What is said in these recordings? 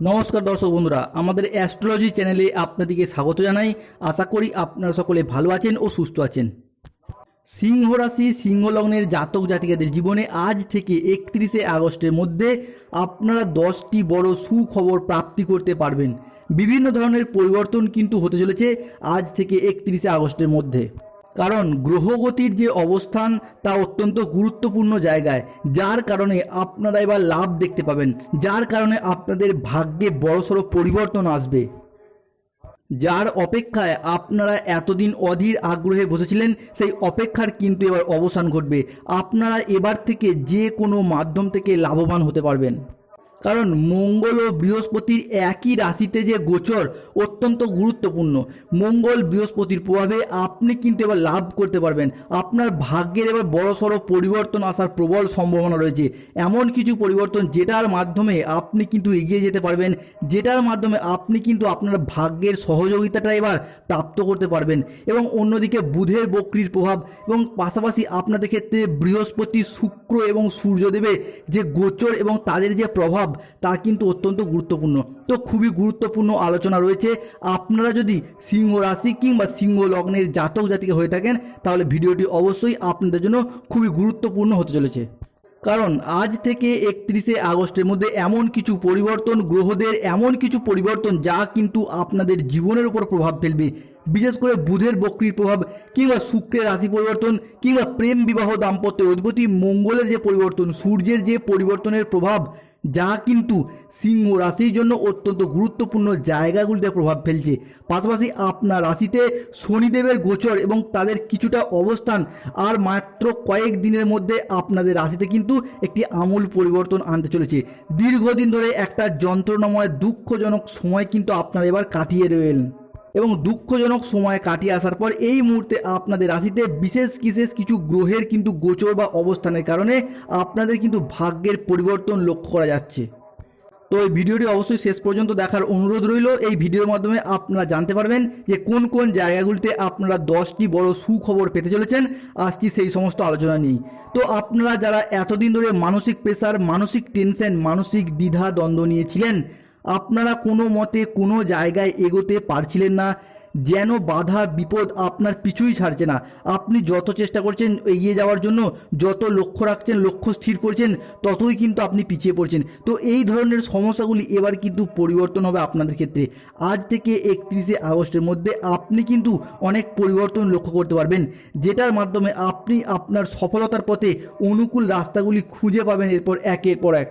নমস্কার দর্শক বন্ধুরা, আমাদের অ্যাস্ট্রোলজি চ্যানেলে আপনাদেরকে স্বাগত জানাই। আশা করি আপনারা সকলে ভালো আছেন ও সুস্থ আছেন। সিংহ রাশি সিংহ লগ্নের জাতক জাতিকাদের জীবনে আজ থেকে একত্রিশে আগস্টের মধ্যে আপনারা দশটি বড় সুখবর প্রাপ্তি করতে পারবেন। বিভিন্ন ধরনের পরিবর্তন কিন্তু হতে চলেছে আজ থেকে একত্রিশে আগস্টের মধ্যে। কারণ গ্রহগতির যে অবস্থান তা অত্যন্ত গুরুত্বপূর্ণ জায়গায়, যার কারণে আপনারা এবার লাভ দেখতে পাবেন, যার কারণে আপনাদের ভাগ্যে বড়সড় পরিবর্তন আসবে। যার অপেক্ষায় আপনারা এতদিন অধীর আগ্রহে বসেছিলেন, সেই অপেক্ষার কিন্তু এবার অবসান ঘটবে। আপনারা এবার থেকে যে কোনো মাধ্যম থেকে লাভবান হতে পারবেন। কারণ মঙ্গল ও বৃহস্পতির একই রাশিতে যে গোচর অত্যন্ত গুরুত্বপূর্ণ। মঙ্গল বৃহস্পতির প্রভাবে আপনি কিন্তু এবার লাভ করতে পারবেন। আপনার ভাগ্যের এবার বড়সড় পরিবর্তন আসার প্রবল সম্ভাবনা রয়েছে। এমন কিছু পরিবর্তন যেটার মাধ্যমে আপনি কিন্তু এগিয়ে যেতে পারবেন, যেটার মাধ্যমে আপনি কিন্তু আপনার ভাগ্যের সহযোগিতাটা এবার প্রাপ্ত করতে পারবেন এবং অন্যদিকে বুধের বক্রির প্রভাব এবং পাশাপাশি আপনাদের ক্ষেত্রে বৃহস্পতি শুক্র এবং সূর্যদেবের যে গোচর এবং তাদের যে প্রভাব তা কিন্তু অত্যন্ত গুরুত্বপূর্ণ। তো খুবই গুরুত্বপূর্ণ আলোচনা রয়েছে। আপনারা যদি সিংহ রাশি কিংবা সিংহ লগ্নের জাতক জাতিকে হয়ে থাকেন, তাহলে ভিডিওটি অবশ্যই আপনাদের জন্য খুবই গুরুত্বপূর্ণ হতে চলেছে। কারণ আজ থেকে একত্রিশে আগস্টের মধ্যে এমন কিছু পরিবর্তন, গ্রহদের এমন কিছু পরিবর্তন যা কিন্তু আপনাদের জীবনের উপর প্রভাব ফেলবে। বিশেষ করে বুধের বক্রির প্রভাব কিংবা শুক্রের রাশি পরিবর্তন কিংবা প্রেম বিবাহ দাম্পত্যের অধিপতি মঙ্গলের যে পরিবর্তন, সূর্যের যে পরিবর্তনের প্রভাব যা কিন্তু সিংহ রাশির জন্য অত্যন্ত গুরুত্বপূর্ণ জায়গাগুলিতে প্রভাব ফেলছে। পাশাপাশি আপনার রাশিতে শনিদেবের গোচর এবং তাদের কিছুটা অবস্থান আর মাত্র কয়েক দিনের মধ্যে আপনাদের রাশিতে কিন্তু একটি আমূল পরিবর্তন আনতে চলেছে। দীর্ঘদিন ধরে একটা যন্ত্রণাময়, দুঃখজনক সময় কিন্তু আপনারা এবার কাটিয়ে রয়েলেন এবং দুঃখজনক সময় কাটিয়ে আসার পর এই মুহূর্তে আপনাদের রাশিতে বিশেষ বিশেষ কিছু গ্রহের কিন্তু গোচর বা অবস্থানের কারণে আপনাদের কিন্তু ভাগ্যের পরিবর্তন লক্ষ্য করা যাচ্ছে। তো এই ভিডিওটি অবশ্যই শেষ পর্যন্ত দেখার অনুরোধ রইল। এই ভিডিওর মাধ্যমে আপনারা জানতে পারবেন যে কোন কোন জায়গাগুলিতে আপনারা দশটি বড় সুখবর পেতে চলেছেন। আসছি সেই সমস্ত আলোচনা নিয়েই তো আপনারা যারা এতদিন ধরে মানসিক প্রেসার মানসিক টেনশন মানসিক দ্বিধা, দ্বন্দ্ব নিয়েছিলেন আপনারা কোনো মতে কোনো জায়গায় এগোতে পারছিলেন না, যেন বাধা, বিপদ আপনার পিছুই ছাড়ছে না। আপনি যত চেষ্টা করছেন এগিয়ে যাওয়ার জন্য, যত লক্ষ্য রাখছেন, লক্ষ্য স্থির করছেন, ততই কিন্তু আপনি পিছিয়ে পড়ছেন। তো এই ধরনের সমস্যাগুলি এবার কিন্তু পরিবর্তন হবে আপনাদের ক্ষেত্রে। আজ থেকে একত্রিশে আগস্টের মধ্যে আপনি কিন্তু অনেক পরিবর্তন লক্ষ্য করতে পারবেন, যেটার মাধ্যমে আপনি আপনার সফলতার পথে অনুকূল রাস্তাগুলি খুঁজে পাবেন, এরপর একের পর এক।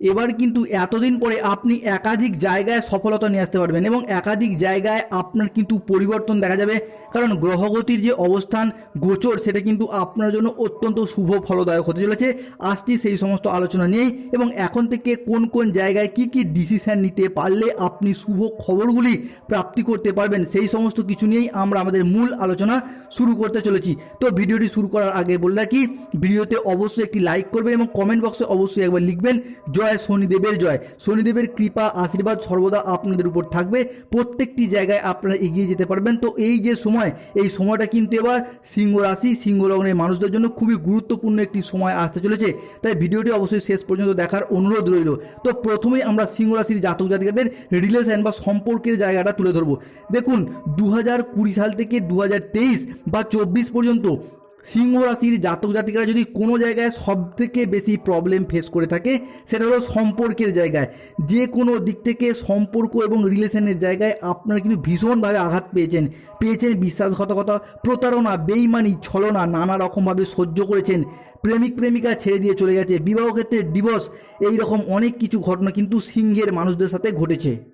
এবার কিন্তু এতদিন পরে আপনি একাধিক জায়গায় সফলতা নিয়ে আসতে পারবেন এবং একাধিক জায়গায় আপনার কিন্তু পরিবর্তন দেখা যাবে। কারণ গ্রহগতির যে অবস্থান গোচর, সেটা কিন্তু আপনার জন্য অত্যন্ত শুভ ফলদায়ক হতে চলেছে। আসছি সেই সমস্ত আলোচনা নিয়েই এবং এখন থেকে কোন কোন জায়গায় কি কি ডিসিশন নিতে পারলে আপনি শুভ খবরগুলি প্রাপ্তি করতে পারবেন, সেই সমস্ত কিছু নিয়েই আমরা আমাদের মূল আলোচনা শুরু করতে চলেছি। তো ভিডিওটি শুরু করার আগে বলে রাখি, ভিডিওতে অবশ্যই একটি লাইক করবেন এবং কমেন্ট বক্সে অবশ্যই একবার লিখবেন, জয় শনিদেবের জয়। শনিদেবের কৃপা, আশীর্বাদ সর্বদা আপনাদের উপর থাকবে। প্রত্যেকটি জায়গায় আপনারা এগিয়ে যেতে পারবেন। তো এই যে সময়, এই সময়টা কিন্তু এবার সিংহ রাশি, সিংহ লগ্নের মানুষদের জন্য খুবই গুরুত্বপূর্ণ একটি সময় আসতে চলেছে। তাই ভিডিওটি অবশ্যই শেষ পর্যন্ত দেখার অনুরোধ রইল। তো প্রথমেই আমরা সিংহ রাশির জাতক জাতিকাদের রিলেশন বা সম্পর্কের জায়গাটা তুলে ধরবো। দেখুন দু হাজার কুড়ি সাল থেকে দু হাজার তেইশ বা চব্বিশ পর্যন্ত সিংহ রাশির জাতক জাতিকারা যদি কোনো জায়গায় সব থেকে বেশি প্রবলেম ফেস করে থাকে, সেটা হলো সম্পর্কের জায়গায়। যে কোনো দিক থেকে সম্পর্ক এবং রিলেশনের জায়গায় আপনারা কিন্তু ভীষণভাবে আঘাত পেয়েছেন। পেয়েছেন বিশ্বাসঘাতকতা, প্রতারণা, বেইমানি, ছলনা, নানা রকমভাবে সহ্য করেছেন। প্রেমিক, প্রেমিকা ছেড়ে দিয়ে চলে গেছে। বিবাহ ক্ষেত্রে ডিভোর্স এইরকম অনেক কিছু ঘটনা কিন্তু সিংহের মানুষদের সাথে ঘটেছে।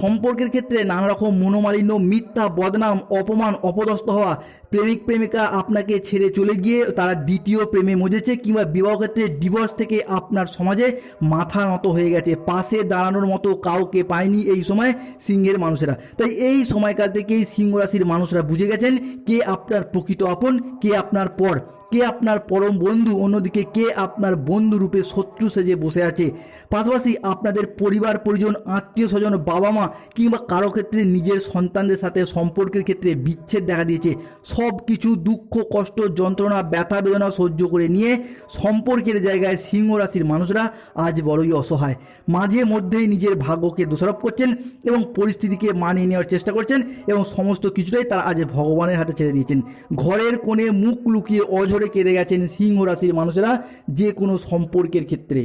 সম্পর্কের ক্ষেত্রে নানা রকম মনোমালিন্য, মিথ্যা, বদনাম, অপমান, অপদস্থ হওয়া প্রেমিক, প্রেমিকা আপনাকে ছেড়ে চলে গিয়ে তারা দ্বিতীয় প্রেমে মজেছে কিংবা বিবাহ ক্ষেত্রে ডিভোর্স থেকে আপনার সমাজে মাথা নত হয়ে গেছে। পাশে দাঁড়ানোর মতো কাউকে পায়নি এই সময় সিংহের মানুষেরা। তাই এই সময়কাল থেকেই সিংহ রাশির মানুষরা বুঝে গেছেন কে আপনার প্রকৃত আপন, কে আপনার পর। কে আপনার পরম বন্ধু, অন্যদিকে কে আপনার বন্ধু রূপে শত্রু সেজে বসে আছে? পাশাপাশি আপনাদের পরিবার, পরিজন, আত্মীয় স্বজন বাবা মা কিংবা কারও ক্ষেত্রে নিজের সন্তানদের সাথে সম্পর্কের ক্ষেত্রে বিচ্ছেদ দেখা দিয়েছে। সব কিছু দুঃখ, কষ্ট, যন্ত্রণা, ব্যথা, বেদনা সহ্য করে নিয়ে সম্পর্কের জায়গায় সিংহ রাশির মানুষরা আজ বড়ই অসহায়। মাঝে মধ্যেই নিজের ভাগ্যকে দোষারোপ করছেন এবং পরিস্থিতিকে মানিয়ে নেওয়ার চেষ্টা করছেন এবং সমস্ত কিছুটাই তারা আজ ভগবানের হাতে ছেড়ে দিয়েছেন। ঘরের কোণে মুখ লুকিয়ে অঝরে কেঁদে গেছেন সিংহ রাশির মানুষেরা যে কোনো সম্পর্কের ক্ষেত্রে।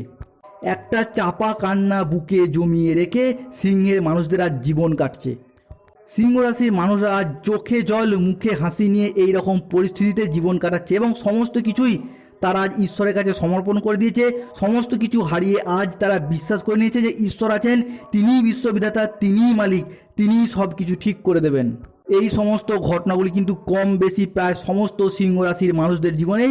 একটা চাপা কান্না বুকে জমিয়ে রেখে সিংহের মানুষদের আজ জীবন কাটছে। সিংহ রাশির মানুষরা আজ চোখে জল, মুখে হাসি নিয়ে এই রকম পরিস্থিতিতে জীবন কাটাচ্ছে এবং সমস্ত কিছুই তারা আজ ঈশ্বরের কাছে সমর্পণ করে দিয়েছে। সমস্ত কিছু হারিয়ে আজ তারা বিশ্বাস করে নিয়েছে যে ঈশ্বর আছেন, তিনিই বিশ্ববিধাতা তিনিই মালিক, তিনিই সব কিছু ঠিক করে দেবেন। এই সমস্ত ঘটনাগুলি কিন্তু কম বেশি প্রায় সমস্ত সিংহ রাশির মানুষদের জীবনে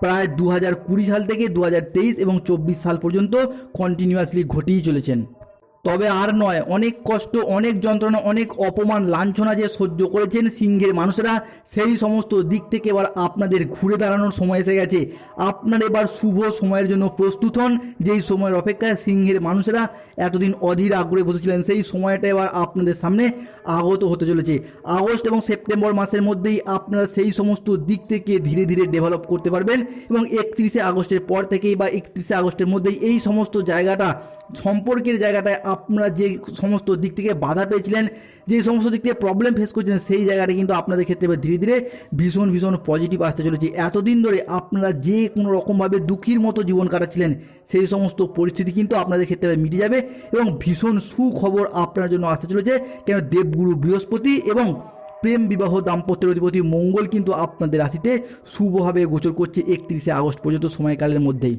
প্রায় দু হাজার কুড়ি সাল থেকে দু হাজার তেইশ এবং চব্বিশ সাল পর্যন্ত কন্টিনিউয়াসলি ঘটিয়ে চলেছেন। তবে আর নয়, অনেক কষ্ট, অনেক যন্ত্রণা, অনেক অপমান, লাঞ্ছনা যে সহ্য করেছেন সিংহের মানুষেরা, সেই সমস্ত দিক থেকে এবার আপনাদের ঘুরে দাঁড়ানোর সময় এসে গেছে। আপনার এবার শুভ সময়ের জন্য প্রস্তুত হন, যেই সময়ের অপেক্ষায় সিংহের মানুষেরা এতদিন অধীর আগ্রহে বসেছিলেন, সেই সময়টা এবার আপনাদের সামনে আগত হতে চলেছে। আগস্ট এবং সেপ্টেম্বর মাসের মধ্যেই আপনারা সেই সমস্ত দিক থেকে ধীরে ধীরে ডেভেলপ করতে পারবেন এবং একত্রিশে আগস্টের পর থেকেই বা একত্রিশে আগস্টের মধ্যেই এই সমস্ত জায়গাটা, সম্পর্কের জায়গাটায় আপনারা যে সমস্ত দিক থেকে বাধা পেয়েছিলেন, যে সমস্ত দিক থেকে প্রবলেম ফেস করছিলেন, সেই জায়গাটা কিন্তু আপনাদের ক্ষেত্রে এবার ধীরে ধীরে ভীষণ ভীষণ পজিটিভ আসতে চলেছে। এতদিন ধরে আপনারা যে কোনো রকমভাবে দুঃখীর মতো জীবন কাটাচ্ছিলেন, সেই সমস্ত পরিস্থিতি কিন্তু আপনাদের ক্ষেত্রে মিটে যাবে এবং ভীষণ সুখবর আপনার জন্য আসতে চলেছে। কেন? দেবগুরু বৃহস্পতি এবং প্রেম বিবাহ দাম্পত্যের অধিপতি মঙ্গল কিন্তু আপনাদের রাশিতে শুভভাবে গোচর করছে একত্রিশে আগস্ট পর্যন্ত সময়কালের মধ্যেই।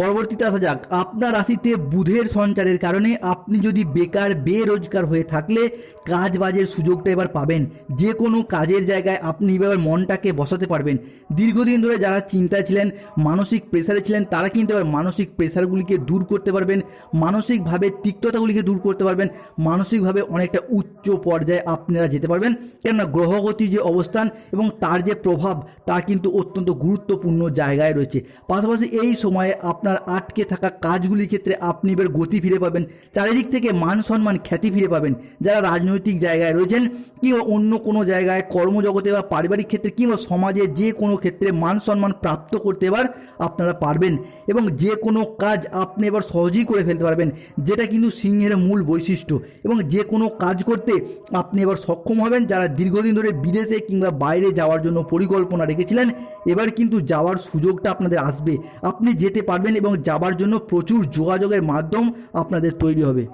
পরবর্তীতে আসা যাক আপনার রাশিতে বুধের সঞ্চারের কারণে আপনি যদি বেকার, বেরোজগার হয়ে থাকলে কাজ বাজের সুযোগটা এবার পাবেন। যে কোনো কাজের জায়গায় আপনি এবার মনটাকে বসাতে পারবেন। দীর্ঘদিন ধরে যারা চিন্তায় ছিলেন, মানসিক প্রেসারে ছিলেন, তারা কিন্তু এবার মানসিক প্রেসারগুলিকে দূর করতে পারবেন। মানসিকভাবে তিক্ততাগুলিকে দূর করতে পারবেন। মানসিকভাবে অনেকটা উচ্চ পর্যায়ে আপনারা যেতে পারবেন। কেননা গ্রহগতির যে অবস্থান এবং তার যে প্রভাব, তা কিন্তু অত্যন্ত গুরুত্বপূর্ণ জায়গায় রয়েছে। পাশাপাশি এই সময়ে আপনার আটকে থাকা কাজগুলির ক্ষেত্রে আপনি এবার গতি ফিরে পাবেন। চারিদিক থেকে মান সম্মান খ্যাতি ফিরে পাবেন। যারা রাজনৈতিক জায়গায় রয়েছেন কিংবা অন্য কোনো জায়গায় কর্মজগতে বা পারিবারিক ক্ষেত্রে কিংবা সমাজে যে কোনো ক্ষেত্রে মান সম্মান প্রাপ্ত করতে এবার আপনারা পারবেন এবং যে কোনো কাজ আপনি এবার সহজেই করে ফেলতে পারবেন। যেটা কিন্তু সিংহের মূল বৈশিষ্ট্য এবং যে কোনো কাজ করতে আপনি এবার সক্ষম হবেন। যারা দীর্ঘদিন ধরে বিদেশে কিংবা বাইরে যাওয়ার জন্য পরিকল্পনা রেখেছিলেন, এবার কিন্তু যাওয়ার সুযোগটা আপনাদের আসবে। আপনি যেতে পারবেন এবং যাবার জন্য প্রচুর যোগাযোগের মাধ্যম আপনাদের তৈরি হবে।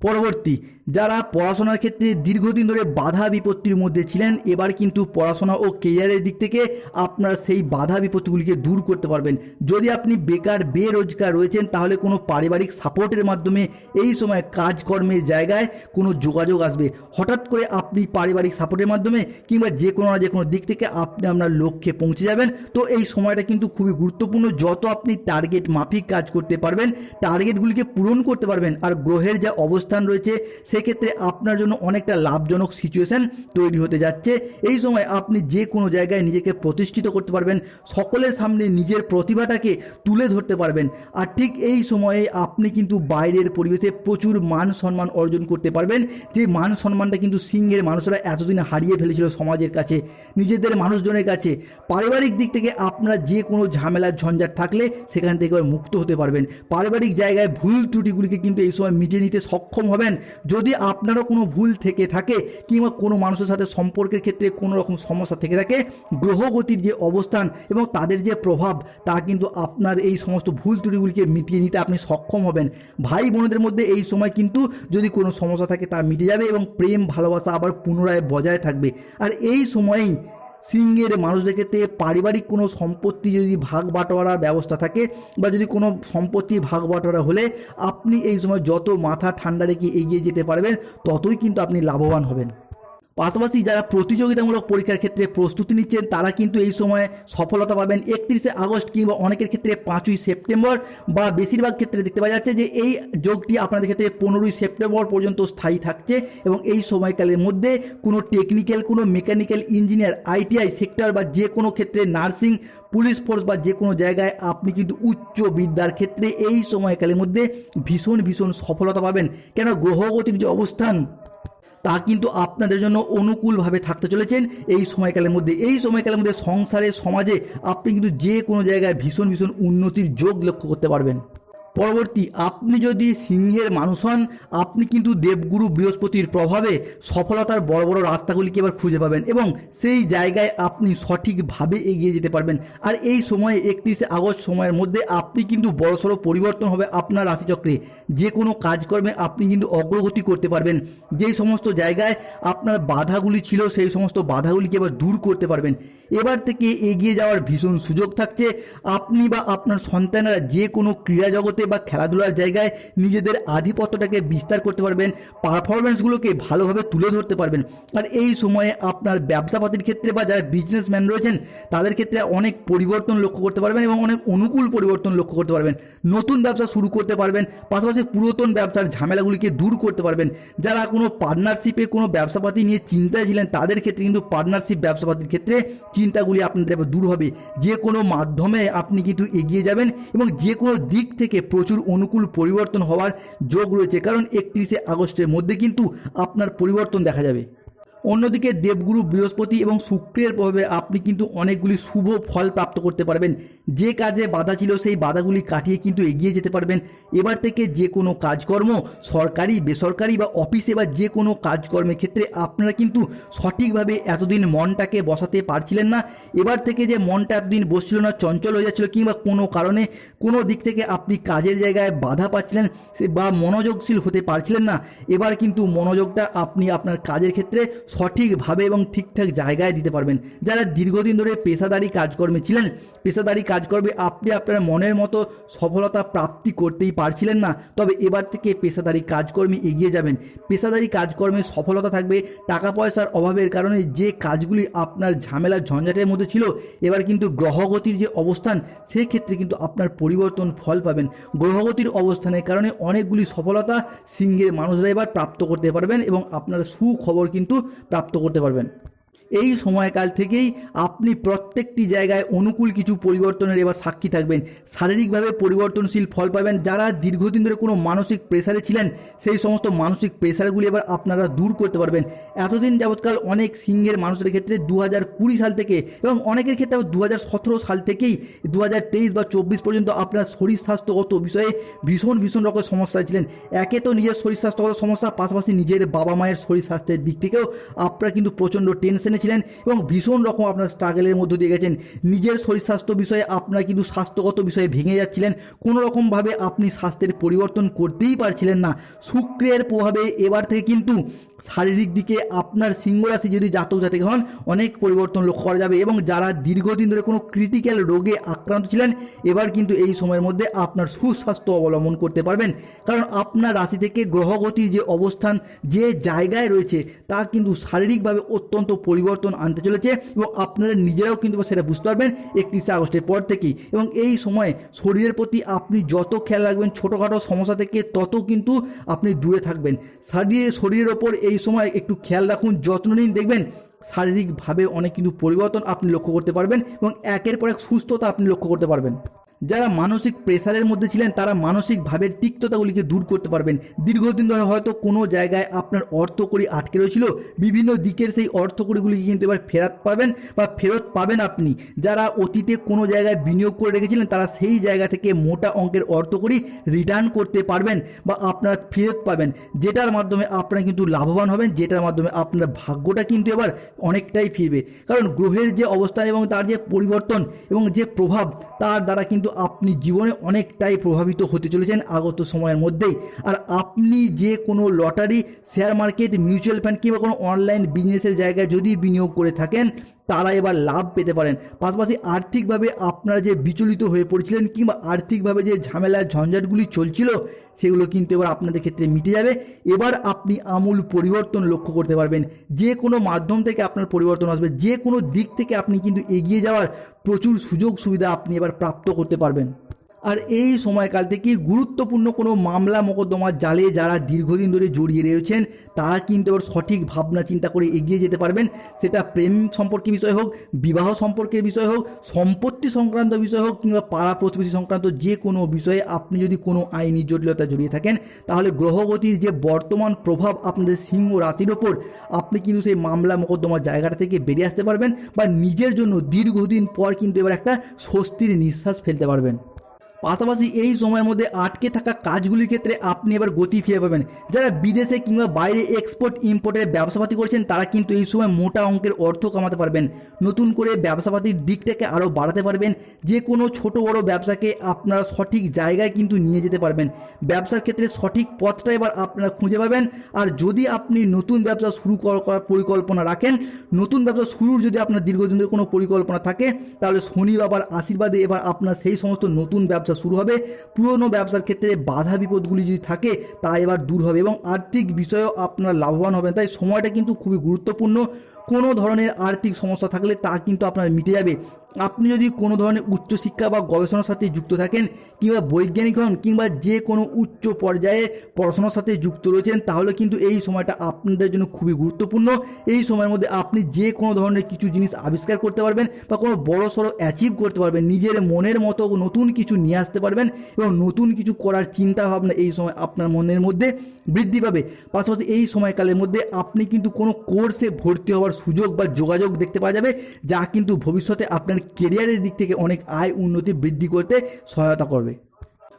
পরবর্তী যারা পড়াশোনার ক্ষেত্রে দীর্ঘদিন ধরে বাধা বিপত্তির মধ্যে ছিলেন, এবার কিন্তু পড়াশোনা ও কেরিয়ারের দিক থেকে আপনার সেই বাধা বিপত্তিগুলিকে দূর করতে পারবেন। যদি আপনি বেকার, বেরোজগার রয়েছেন, তাহলে কোনো পারিবারিক সাপোর্টের মাধ্যমে এই সময় কাজকর্মের জায়গায় কোনো যোগাযোগ আসবে। হঠাৎ করে আপনি পারিবারিক সাপোর্টের মাধ্যমে কিংবা যে কোনো না যে কোনো দিক থেকে আপনি আপনার লক্ষ্যে পৌঁছে যাবেন, তো এই সময়টা কিন্তু খুবই গুরুত্বপূর্ণ। যত আপনি টার্গেট মাফিক কাজ করতে পারবেন টার্গেটগুলিকে পূরণ করতে পারবেন, আর গ্রহের যা অবস্থান রয়েছে সেক্ষেত্রে আপনার জন্য অনেকটা লাভজনক সিচুয়েশন তৈরি হতে যাচ্ছে। এই সময় আপনি যে কোনো জায়গায় নিজেকে প্রতিষ্ঠিত করতে পারবেন, সকলের সামনে নিজের প্রতিভাটাকে তুলে ধরতে পারবেন। আর ঠিক এই সময়ে আপনি কিন্তু বাইরের পরিবেশে প্রচুর মান সম্মান অর্জন করতে পারবেন। যে মান সম্মানটা কিন্তু সিংহের মানুষরা এতদিন হারিয়ে ফেলেছিল সমাজের কাছে, নিজেদের মানুষজনের কাছে। পারিবারিক দিক থেকে আপনারা যে কোনো ঝামেলার ঝঞ্ঝাট থাকলে সেখান থেকে মুক্ত হতে পারবেন। পারিবারিক জায়গায় ভুল ত্রুটিগুলিকে কিন্তু এই সময় মিটিয়ে নিতে সক্ষম হবেন। যদি আপনারও কোনো ভুল থেকে থাকে কিংবা কোনো মানুষের সাথে সম্পর্কের ক্ষেত্রে কোনো রকম সমস্যা থেকে থাকে, গ্রহগতির যে অবস্থান এবং তাদের যে প্রভাব, তা কিন্তু আপনার এই সমস্ত ভুল ত্রুটিগুলিকে মিটিয়ে নিতে আপনি সক্ষম হবেন। ভাই বোনদের মধ্যে এই সময় কিন্তু যদি কোনো সমস্যা থাকে, তা মিটে যাবে এবং প্রেম, ভালোবাসা আবার পুনরায় বজায় থাকবে। আর এই সময়েই সিংহের মানুষদের ক্ষেত্রে পারিবারিক কোনো সম্পত্তি যদি ভাগ বাটোয়ারার ব্যবস্থা থাকে বা যদি কোনো সম্পত্তি ভাগ বাটোয়ারা হলে আপনি এই সময় যত মাথা ঠান্ডা রেখে এগিয়ে যেতে পারবেন, ততই কিন্তু আপনি লাভবান হবেন। পাশাপাশি যারা প্রতিযোগিতামূলক পরীক্ষার ক্ষেত্রে প্রস্তুতি নিচ্ছেন, তারা কিন্তু এই সময়ে সফলতা পাবেন একত্রিশে আগস্ট কিংবা অনেকের ক্ষেত্রে পাঁচই সেপ্টেম্বর বা বেশিরভাগ ক্ষেত্রে দেখতে পাওয়া যাচ্ছে যে এই যোগটি আপনাদের ক্ষেত্রে পনেরোই সেপ্টেম্বর পর্যন্ত স্থায়ী থাকছে এবং এই সময়কালের মধ্যে কোনো টেকনিক্যাল কোনো মেকানিক্যাল ইঞ্জিনিয়ার আইটিআই সেক্টর বা যে কোনো ক্ষেত্রে নার্সিং পুলিশ ফোর্স বা যে কোনো জায়গায় আপনি কিন্তু উচ্চ বিদ্যার ক্ষেত্রে এই সময়কালের মধ্যে ভীষণ ভীষণ সফলতা পাবেন। কেন? গ্রহগতির যে অবস্থান তা কিন্তু আপনাদের জন্য অনুকূলভাবে থাকতে চলেছেন এই সময়কালের মধ্যে। এই সময়কালের মধ্যে সংসারে, সমাজে আপনি কিন্তু যে কোনো জায়গায় ভীষণ ভীষণ উন্নতির যোগ লক্ষ্য করতে পারবেন। পরবর্তী আপনি যদি সিংহের মানুষ হন, আপনি কিন্তু দেবগুরু বৃহস্পতির প্রভাবে সফলতার বড় বড় রাস্তাগুলিকে এবার খুঁজে পাবেন এবং সেই জায়গায় আপনি সঠিকভাবে এগিয়ে যেতে পারবেন। আর এই সময়ে একত্রিশে আগস্ট সময়ের মধ্যে আপনি কিন্তু বড়সড় পরিবর্তন হবে আপনার রাশিচক্রে। যে কোনো কাজকর্মে আপনি কিন্তু অগ্রগতি করতে পারবেন। যেই সমস্ত জায়গায় আপনার বাধাগুলি ছিল, সেই সমস্ত বাধাগুলিকে এবার দূর করতে পারবেন। এবার থেকে এগিয়ে যাওয়ার ভীষণ সুযোগ থাকছে। আপনি বা আপনার সন্তানেরা যে কোনো ক্রীড়া জগতে বা খেলাধুলার জায়গায় নিজেদের আধিপত্যটাকে বিস্তার করতে পারবেন পারফরমেন্সগুলোকে ভালোভাবে তুলে ধরতে পারবেন। আর এই সময়ে আপনার ব্যবসাপাতির ক্ষেত্রে বা যারা বিজনেসম্যান রয়েছেন, তাদের ক্ষেত্রে অনেক পরিবর্তন লক্ষ্য করতে পারবেন এবং অনেক অনুকূল পরিবর্তন লক্ষ্য করতে পারবেন। নতুন ব্যবসা শুরু করতে পারবেন, পাশাপাশি পুরাতন ব্যবসার ঝামেলাগুলিকে দূর করতে পারবেন। যারা কোনো পার্টনারশিপে কোনো ব্যবসাপাতি নিয়ে চিন্তায় ছিলেন, তাদের ক্ষেত্রে কিন্তু পার্টনারশিপ ব্যবসাপাতির ক্ষেত্রে চিন্তাগুলি আপনাদের দূর হবে। যে কোনো মাধ্যমে আপনি কিন্তু এগিয়ে যাবেন এবং যে কোনো দিক থেকে প্রচুর অনুকূল পরিবর্তন হওয়ার যোগ রয়েছে। কারণ একত্রিশে আগস্টের মধ্যে কিন্তু আপনার পরিবর্তন দেখা যাবে। অন্যদিকে দেবগুরু বৃহস্পতি এবং শুক্রের প্রভাবে আপনি কিন্তু অনেকগুলি শুভ ফল প্রাপ্ত করতে পারবেন। যে কাজে বাধা ছিল সেই বাধাগুলি কাটিয়ে কিন্তু এগিয়ে যেতে পারবেন। এবার থেকে যে কোনো কাজকর্ম, সরকারি, বেসরকারি বা অফিসে বা যে কোনো কাজকর্মের ক্ষেত্রে আপনারা কিন্তু সঠিকভাবে এতদিন মনটাকে বসাতে পারছিলেন না। এবার থেকে যে মনটা এতদিন বসছিল না, চঞ্চল হয়ে যাচ্ছিল কিংবা কোনো কারণে কোনো দিক থেকে আপনি কাজের জায়গায় বাধা পাচ্ছিলেন বা মনোযোগশীল হতে পারছিলেন না। এবার কিন্তু মনোযোগটা আপনি আপনার কাজের ক্ষেত্রে সঠিকভাবে এবং ঠিকঠাক জায়গায় দিতে পারবেন। যারা দীর্ঘদিন ধরে পেশাদারি কাজকর্মে ছিলেন, পেশাদারি কাজকর্মে আপনি আপনার মনের মতো সফলতা প্রাপ্তি করতেই পারছিলেন না, তবে এবার থেকে পেশাদারি কাজকর্মে এগিয়ে যাবেন। পেশাদারি কাজকর্মে সফলতা থাকবে টাকা পয়সার অভাবের কারণে যে কাজগুলি আপনার ঝামেলা ঝঞ্ঝাটের মধ্যে ছিল, এবার কিন্তু গ্রহগতির যে অবস্থান, সেক্ষেত্রে কিন্তু আপনার পরিবর্তন ফল পাবেন। গ্রহগতির অবস্থানের কারণে অনেকগুলি সফলতা সিংহের মানুষরা এবার প্রাপ্ত করতে পারবেন এবং আপনার সুখবর কিন্তু প্রাপ্ত করতে পারবেন। এই সময়কাল থেকেই আপনি প্রত্যেকটি জায়গায় অনুকূল কিছু পরিবর্তনের এবার সাক্ষী থাকবেন। শারীরিকভাবে পরিবর্তনশীল ফল পাবেন। যারা দীর্ঘদিন ধরে কোনো মানসিক প্রেসারে ছিলেন, সেই সমস্ত মানসিক প্রেসারগুলি এবার আপনারা দূর করতে পারবেন। এতদিন যাবৎকাল অনেক সিংহের মানুষের ক্ষেত্রে দু কুড়ি সাল থেকে এবং অনেকের ক্ষেত্রে আবার দু হাজার সতেরো সাল থেকেই দু হাজার তেইশ বা চব্বিশ পর্যন্ত আপনার শরীর স্বাস্থ্যগত বিষয়ে ভীষণ ভীষণ রকম সমস্যায় ছিলেন। একে তো নিজের শরীর স্বাস্থ্যগত সমস্যা, পাশাপাশি নিজের বাবা মায়ের শরীর স্বাস্থ্যের দিক থেকেও আপনারা কিন্তু প্রচণ্ড টেনশনে ছিলেন এবং ভীষণ রকম আপনার স্ট্রাগলের মধ্য দিয়ে গেছেন। নিজের শরীর স্বাস্থ্য বিষয়ে আপনার কিন্তু স্বাস্থ্যগত বিষয়ে ভেঙে যাচ্ছিলেন। কোনো রকমভাবে আপনি স্বাস্থ্যের পরিবর্তন করতেই পারছিলেন না। শুক্রের প্রভাবে এবার থেকে কিন্তু শারীরিক দিকে আপনার সিংহ রাশি যদি জাতক জাতিক হন, অনেক পরিবর্তন লক্ষ্য করা যাবে এবং যারা দীর্ঘদিন ধরে কোনো ক্রিটিক্যাল রোগে আক্রান্ত ছিলেন, এবার কিন্তু এই সময়ের মধ্যে আপনার সুস্বাস্থ্য অবলম্বন করতে পারবেন। কারণ আপনার রাশি থেকে গ্রহগতির যে অবস্থান, যে জায়গায় রয়েছে, তা কিন্তু শারীরিকভাবে অত্যন্ত পরিবর্তন আনতে চলেছে এবং আপনারা নিজেরাও কিন্তু সেটা বুঝতে পারবেন একত্রিশে আগস্টের পর থেকেই। এবং এই সময়ে শরীরের প্রতি আপনি যত খেয়াল রাখবেন ছোটোখাটো সমস্যা থেকে তত কিন্তু আপনি দূরে থাকবেন। শরীরের শরীরের ওপর এই সময় একটু খেয়াল রাখুন, যত্ন নিন, দেখবেন শারীরিকভাবে অনেক কিন্তু পরিবর্তন আপনি লক্ষ্য করতে পারবেন এবং একের পর এক সুস্থতা আপনি লক্ষ্য করতে পারবেন। যারা মানসিক প্রেসারের মধ্যে ছিলেন, তারা মানসিকভাবে তিক্ততাগুলিকে দূর করতে পারবেন। দীর্ঘদিন ধরে হয়তো কোনো জায়গায় আপনার অর্থকড়ি আটকে রয়েছিল, বিভিন্ন দিকের সেই অর্থকড়িগুলিকে কিন্তু এবার ফেরত পাবেন বা ফেরত পাবেন আপনি। যারা অতীতে কোনো জায়গায় বিনিয়োগ করে রেখেছিলেন, তারা সেই জায়গা থেকে মোটা অঙ্কের অর্থকড়ি রিটার্ন করতে পারবেন বা আপনারা ফেরত পাবেন। যেটার মাধ্যমে আপনারা কিন্তু লাভবান হবেন, যেটার মাধ্যমে আপনার ভাগ্যটা কিন্তু এবার অনেকটাই ফিরবে। কারণ গ্রহের যে অবস্থান এবং তার যে পরিবর্তন এবং যে প্রভাব, তার দ্বারা কিন্তু আপনি জীবনে অনেকটাই প্রভাবিত হতে চলেছেন আগত সময়ের মধ্যেই। আর আপনি যে কোনো lottery share market mutual fund কিংবা কোনো অনলাইন বিজনেসের জায়গায় যদি বিনিয়োগ করে থাকেন তারা এবার লাভ পেতে পারেন। পাশাপাশি আর্থিকভাবে আপনারা যে বিচলিত হয়ে পড়েছিলেন কিংবা আর্থিকভাবে যে ঝামেলা, ঝঞ্ঝাটগুলি চলছিল, সেগুলো কিন্তু এবার আপনাদের ক্ষেত্রে মিটে যাবে। এবার আপনি আমূল পরিবর্তন লক্ষ্য করতে পারবেন। যে কোনো মাধ্যম থেকে আপনার পরিবর্তন আসবে। যে কোনো দিক থেকে আপনি কিন্তু এগিয়ে যাওয়ার প্রচুর সুযোগ সুবিধা আপনি এবার প্রাপ্ত করতে পারবেন। আর এই সময়কাল থেকে গুরুত্বপূর্ণ কোনো মামলা মোকদ্দমার জালে যারা দীর্ঘদিন ধরে জড়িয়ে রয়েছেন, তারা কিন্তু এবার সঠিক ভাবনা চিন্তা করে এগিয়ে যেতে পারবেন। সেটা প্রেম সম্পর্কে বিষয় হোক, বিবাহ সম্পর্কের বিষয় হোক, সম্পত্তি সংক্রান্ত বিষয় হোক কিংবা পাড়া প্রতিবেশী সংক্রান্ত যে কোনো বিষয়ে আপনি যদি কোনো আইনি জটিলতা জড়িয়ে থাকেন, তাহলে গ্রহগতির যে বর্তমান প্রভাব আপনাদের সিংহ রাশির ওপর, আপনি কিন্তু সেই মামলা মোকদ্দমার জায়গাটা থেকে বেরিয়ে আসতে পারবেন বা নিজের জন্য দীর্ঘদিন পর কিন্তু এবার একটা স্বস্তির নিঃশ্বাস ফেলতে পারবেন। পাশাপাশি এই সময়ের মধ্যে আটকে থাকা কাজগুলির ক্ষেত্রে আপনি এবার গতি ফিরে পাবেন। যারা বিদেশে কিংবা বাইরে এক্সপোর্ট ইম্পোর্টের ব্যবসাপাতি করছেন, তারা কিন্তু এই সময় মোটা অঙ্কের অর্থ কামাতে পারবেন। নতুন করে ব্যবসাপাতির দিকটাকে আরও বাড়াতে পারবেন। যে কোনো ছোট বড় ব্যবসাকে আপনারা সঠিক জায়গায় কিন্তু নিয়ে যেতে পারবেন। ব্যবসার ক্ষেত্রে সঠিক পথটা এবার আপনারা খুঁজে পাবেন। আর যদি আপনি নতুন ব্যবসা শুরু কর- করার পরিকল্পনা রাখেন, নতুন ব্যবসা শুরুর যদি আপনার দীর্ঘদিন ধরে কোনো পরিকল্পনা থাকে, তাহলে শনি বাবার আশীর্বাদে এবার আপনার সেই সমস্ত নতুন ব্যবসা শুরু হবে। পুরনো ব্যবসার ক্ষেত্রে বাধা বিপদগুলি যদি থাকে, তা এবার দূর হবে এবং আর্থিক বিষয়েও আপনারা লাভবান হবেন। তাই সময়টা কিন্তু খুবই গুরুত্বপূর্ণ। কোনো ধরনের আর্থিক সমস্যা থাকলে তা কিন্তু আপনার মিটে যাবে। আপনি যদি কোনো ধরনের উচ্চশিক্ষা বা গবেষণার সাথে যুক্ত থাকেন কিংবা বৈজ্ঞানিক হন কিংবা যে কোনো উচ্চ পর্যায়ে পড়াশোনার সাথে যুক্ত রয়েছেন, তাহলে কিন্তু এই সময়টা আপনাদের জন্য খুবই গুরুত্বপূর্ণ। এই সময়ের মধ্যে আপনি যে কোনো ধরনের কিছু জিনিস আবিষ্কার করতে পারবেন বা কোনো বড় সড়ো অ্যাচিভ করতে পারবেন, নিজের মনের মতো নতুন কিছু নিয়ে আসতে পারবেন এবং নতুন কিছু করার চিন্তা ভাবনা এই সময় আপনার মনের মধ্যে বৃদ্ধি পাবে। পাশাপাশি এই সময়কালের মধ্যে আপনি কিন্তু কোনো কোর্সে ভর্তি হওয়ার সুযোগ বা যোগাযোগ দেখতে পাওয়া যাবে, যা কিন্তু ভবিষ্যতে আপনার কেরিয়ারের দিক থেকে অনেক আয় উন্নতি বৃদ্ধি করতে সহায়তা করবে।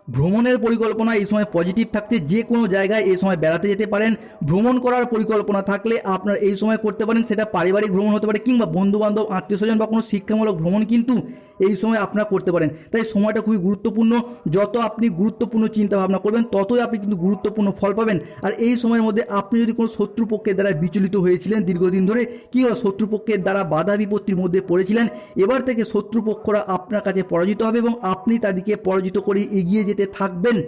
ভ্রমণের পরিকল্পনা এই সময় পজিটিভ থাকতে যে কোনো জায়গায় এই সময় বেড়াতে যেতে পারেন। ভ্রমণ করার পরিকল্পনা থাকলে আপনার এই সময় করতে পারেন, সেটা পারিবারিক ভ্রমণ হতে পারে কিংবা বন্ধুবান্ধব আত্মীয় স্বজন বা কোনো শিক্ষামূলক ভ্রমণ কিন্তু এই সময় আপনারা করতে পারেন। তাই সময়টা খুবই গুরুত্বপূর্ণ। যত আপনি গুরুত্বপূর্ণ চিন্তা ভাবনা করবেন, ততই আপনি কিন্তু গুরুত্বপূর্ণ ফল পাবেন। আর এই সময়ের মধ্যে আপনি যদি কোনো শত্রুপক্ষের দ্বারা বিচলিত হয়েছিলেন দীর্ঘদিন ধরে, কিংবা শত্রুপক্ষের দ্বারা বাধা বিপত্তির মধ্যে পড়েছিলেন, এবার থেকে শত্রুপক্ষরা আপনার কাছে পরাজিত হবে এবং আপনি তাদেরকে পরাজিত করে এগিয়ে যেতে থাকবেন।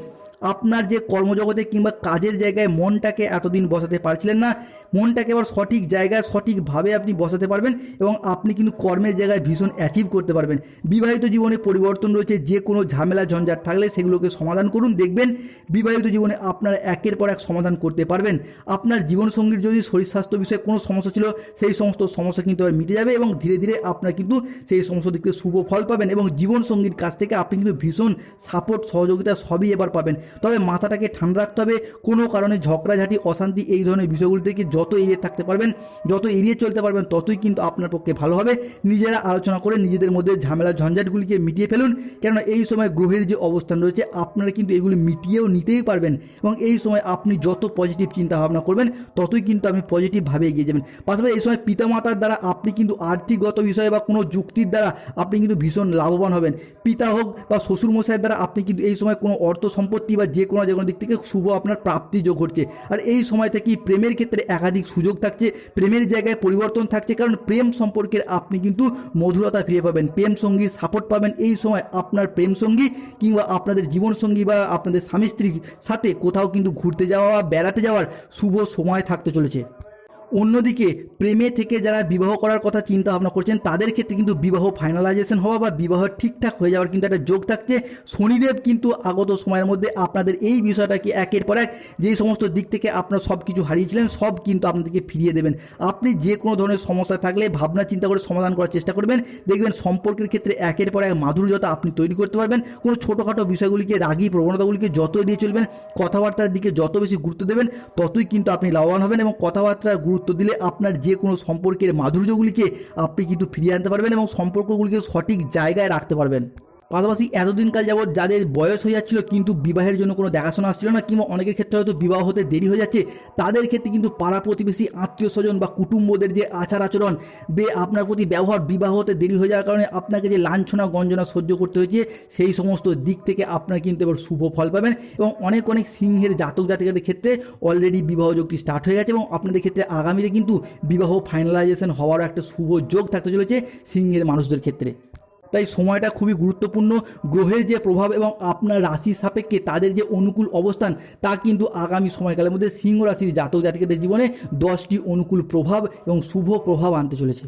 আপনার যে কর্মজগতে কিংবা কাজের জায়গায় মনটাকে এতদিন বসাতে পারছিলেন না, মনটাকে এবার সঠিক জায়গায়, সঠিকভাবে আপনি বসাতে পারবেন এবং আপনি কিন্তু কর্মের জায়গায় ভীষণ অ্যাচিভ করতে পারবেন। বিবাহিত জীবনে পরিবর্তন রয়েছে, যে কোনো ঝামেলা, ঝঞ্ঝাট থাকলে সেগুলোকে সমাধান করুন, দেখবেন বিবাহিত জীবনে আপনার একের পর এক সমাধান করতে পারবেন। আপনার জীবনসঙ্গীর যদি শরীর স্বাস্থ্য বিষয়ে কোনো সমস্যা ছিল, সেই সমস্ত সমস্যা কিন্তু এবার মিটে যাবে এবং ধীরে ধীরে আপনার কিন্তু সেই সমস্ত দিকে শুভ ফল পাবেন এবং জীবনসঙ্গীর কাছ থেকে আপনি কিন্তু ভীষণ সাপোর্ট সহযোগিতা সবই এবার পাবেন। তবে মাথাটাকে ঠান্ডা রাখতে হবে। কোনো কারণে ঝগড়াঝাটি অশান্তি এই ধরনের বিষয়গুলি থেকে যত এড়িয়ে থাকতে পারবেন, যত এড়িয়ে চলতে পারবেন, ততই কিন্তু আপনার পক্ষে ভালো হবে। নিজেরা আলোচনা করে নিজেদের মধ্যে ঝামেলা, ঝঞ্ঝাটগুলিকে মিটিয়ে ফেলুন। কেননা এই সময় গ্রহের যে অবস্থান রয়েছে, আপনারা কিন্তু এগুলি মিটিয়েও নিতেই পারবেন এবং এই সময় আপনি যত পজিটিভ চিন্তা ভাবনা করবেন, ততই কিন্তু আপনি পজিটিভভাবে এগিয়ে যাবেন। পাশাপাশি এই সময় পিতামাতার দ্বারা আপনি কিন্তু আর্থিকগত বিষয়ে বা কোনো যুক্তির দ্বারা আপনি কিন্তু ভীষণ লাভবান হবেন। পিতা হোক বা শ্বশুরমশাইয়ের দ্বারা আপনি কিন্তু এই সময় কোনো অর্থ সম্পত্তি বা যে কোনো যে কোনো দিক থেকে শুভ আপনার প্রাপ্তি যোগ হচ্ছে আর এই সময় থেকে প্রেমের ক্ষেত্রে একাধিক সুযোগ থাকছে, প্রেমের জায়গায় পরিবর্তন থাকছে, কারণ প্রেম সম্পর্কের আপনি কিন্তু মধুরতা ফিরে পাবেন, প্রেম সঙ্গীর সাপোর্ট পাবেন। এই সময় আপনার প্রেম সঙ্গী কিংবা আপনাদের জীবনসঙ্গী বা আপনাদের স্বামী স্ত্রীর সাথে কোথাও কিন্তু ঘুরতে যাওয়া বা বেড়াতে যাওয়ার শুভ সময় থাকতে চলেছে। অন্যদিকে প্রেমে থেকে যারা বিবাহ করার কথা চিন্তা ভাবনা করছেন, তাদের ক্ষেত্রে কিন্তু বিবাহ ফাইনালাইজেশন হওয়া বা বিবাহ ঠিকঠাক হয়ে যাওয়ার কিন্তু একটা যোগ থাকছে। শনিদেব কিন্তু আগত সময়ের মধ্যে আপনাদের এই বিষয়টাকে একের পর এক যেই সমস্ত দিক থেকে আপনারা সব কিছু হারিয়েছিলেন, সব কিন্তু আপনাদেরকে ফিরিয়ে দেবেন। আপনি যে কোনো ধরনের সমস্যা থাকলে, ভাবনা চিন্তা করে সমাধান করার চেষ্টা করবেন। দেখবেন সম্পর্কের ক্ষেত্রে একের পর এক মাধুর্যতা আপনি তৈরি করতে পারবেন। কোনো ছোটোখাটো বিষয়গুলিকে, রাগী প্রবণতাগুলিকে যত এড়িয়ে চলবেন, কথাবার্তার দিকে যত বেশি গুরুত্ব দেবেন, ততই কিন্তু আপনি লাভবান হবেন এবং কথাবার্তার গুরুত্ব দিলে আপনার যে কোনো সম্পর্কের মাধুর্যগুলিকে আপনি কিন্তু ফিরিয়ে আনতে পারবেন এবং সম্পর্কগুলিকে সঠিক জায়গায় রাখতে পারবেন। পাশাপাশি এতদিনকাল যাবৎ যাদের বয়স হয়ে যাচ্ছিল কিন্তু বিবাহের জন্য কোনো দেখাশোনা আসছিল না, কিংবা অনেকের ক্ষেত্রে হয়তো বিবাহ হতে দেরি হয়ে যাচ্ছে, তাদের ক্ষেত্রে কিন্তু পাড়া প্রতিবেশী, আত্মীয় স্বজন বা কুটুম্বদের যে আচার আচরণ, বে আপনার প্রতি ব্যবহার বিবাহ হতে দেরি হয়ে যাওয়ার কারণে আপনাকে যে লাঞ্ছনা গঞ্জনা সহ্য করতে হয়েছে, সেই সমস্ত দিক থেকে আপনার কিন্তু এবার শুভ ফল পাবেন এবং অনেক অনেক সিংহের জাতক জাতিকাদের ক্ষেত্রে অলরেডি বিবাহ যোগটি স্টার্ট হয়ে গেছে এবং আপনাদের ক্ষেত্রে আগামীতে কিন্তু বিবাহ ফাইনালাইজেশন হওয়ারও একটা শুভ যোগ থাকতে চলেছে সিংহের মানুষদের ক্ষেত্রে। তাই সময়টা খুবই গুরুত্বপূর্ণ। গ্রহের যে প্রভাব এবং আপনার রাশির সাপেক্ষে তাদের যে অনুকূল অবস্থান, তা কিন্তু আগামী সময়কালের মধ্যে সিংহ রাশির জাতক জাতিকাদের জীবনে দশটি অনুকূল প্রভাব এবং শুভ প্রভাব আনতে চলেছে।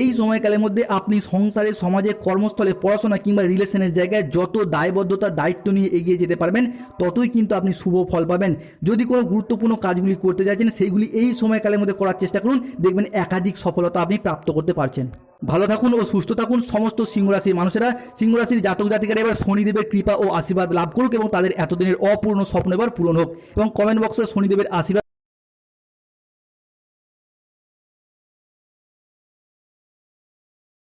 এই সময়কালের মধ্যে আপনি সংসারে, সমাজে, কর্মস্থলে, পড়াশোনা কিংবা রিলেশনের জায়গায় যত দায়বদ্ধতা, দায়িত্ব নিয়ে এগিয়ে যেতে পারবেন, ততই কিন্তু আপনি শুভ ফল পাবেন। যদি কোনো গুরুত্বপূর্ণ কাজগুলি করতে যাচ্ছেন, সেইগুলি এই সময়কালের মধ্যে করার চেষ্টা করুন, দেখবেন একাধিক সফলতা আপনি প্রাপ্ত করতে পারছেন। ভালো থাকুন ও সুস্থ থাকুন, সমস্ত সিংহরাশির মানুষেরা। সিংহরাশির জাতক জাতিকারা এবার শনিদেবের কৃপা ও আশীর্বাদ লাভ করুক এবং তাদের এতদিনের অপূর্ণ স্বপ্ন এবার পূরণ হোক। এবং কমেন্ট বক্সে শনিদেবের আশীর্বাদ